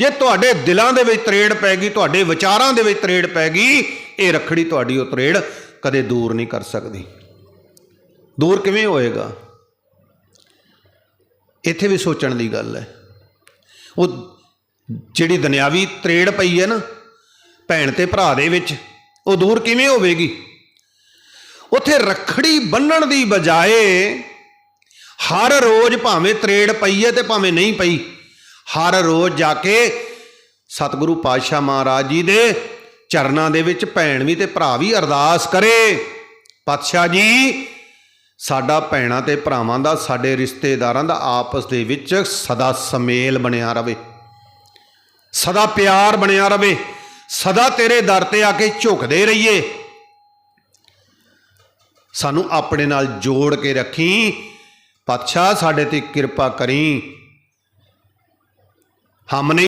ਜੇ ਤੁਹਾਡੇ ਦਿਲਾਂ ਦੇ ਵਿੱਚ ਤਰੇੜ ਪੈ ਗਈ, ਤੁਹਾਡੇ ਵਿਚਾਰਾਂ ਦੇ ਵਿੱਚ ਤਰੇੜ ਪੈ ਗਈ, ਇਹ ਰੱਖੜੀ ਤੁਹਾਡੀ ਉਹ ਤਰੇੜ ਕਦੇ ਦੂਰ ਨਹੀਂ ਕਰ ਸਕਦੀ। ਦੂਰ ਕਿਵੇਂ ਹੋਏਗਾ? ਇੱਥੇ ਵੀ ਸੋਚਣ ਦੀ ਗੱਲ ਹੈ। ਉਹ ਜਿਹੜੀ ਦੁਨਿਆਵੀ ਤਰੇੜ ਪਈ ਹੈ ਨਾ, ਭੈਣ ਤੇ ਭਰਾ ਦੇ ਵਿੱਚ, ਉਹ ਦੂਰ ਕਿਵੇਂ ਹੋਵੇਗੀ? ਉੱਥੇ ਰੱਖੜੀ ਬੰਨਣ ਦੀ ਬਜਾਏ ਹਰ ਰੋਜ਼ ਭਾਵੇਂ ਤਰੇੜ ਪਈ ਹੈ ਤੇ ਭਾਵੇਂ ਨਹੀਂ ਪਈ ਹਰ ਰੋਜ਼ ਜਾ ਕੇ ਸਤਿਗੁਰੂ ਪਾਤਸ਼ਾਹ ਮਹਾਰਾਜ ਜੀ ਦੇ ਚਰਨਾਂ ਦੇ ਵਿੱਚ ਭੈਣ ਵੀ ਤੇ ਭਰਾ ਵੀ ਅਰਦਾਸ ਕਰੇ। ਪਾਤਸ਼ਾਹ ਜੀ, ਸਾਡਾ ਭੈਣਾਂ ਤੇ ਭਰਾਵਾਂ ਦਾ, ਸਾਡੇ ਰਿਸ਼ਤੇਦਾਰਾਂ ਦਾ ਆਪਸ ਦੇ ਵਿੱਚ ਸਦਾ ਸਮੇਲ ਬਣਿਆ ਰਵੇ। ਸਦਾ ਪਿਆਰ ਬਣਿਆ ਰਵੇ। ਸਦਾ ਤੇਰੇ ਦਰ ਤੇ ਆ ਕੇ ਝੁਕਦੇ ਰਹੀਏ। ਸਾਨੂੰ ਆਪਣੇ ਨਾਲ ਜੋੜ ਕੇ ਰੱਖੀ। ਪਾਤਸ਼ਾਹ, ਸਾਡੇ ਤੇ ਕਿਰਪਾ ਕਰੀ। ਹਮ ਨਹੀਂ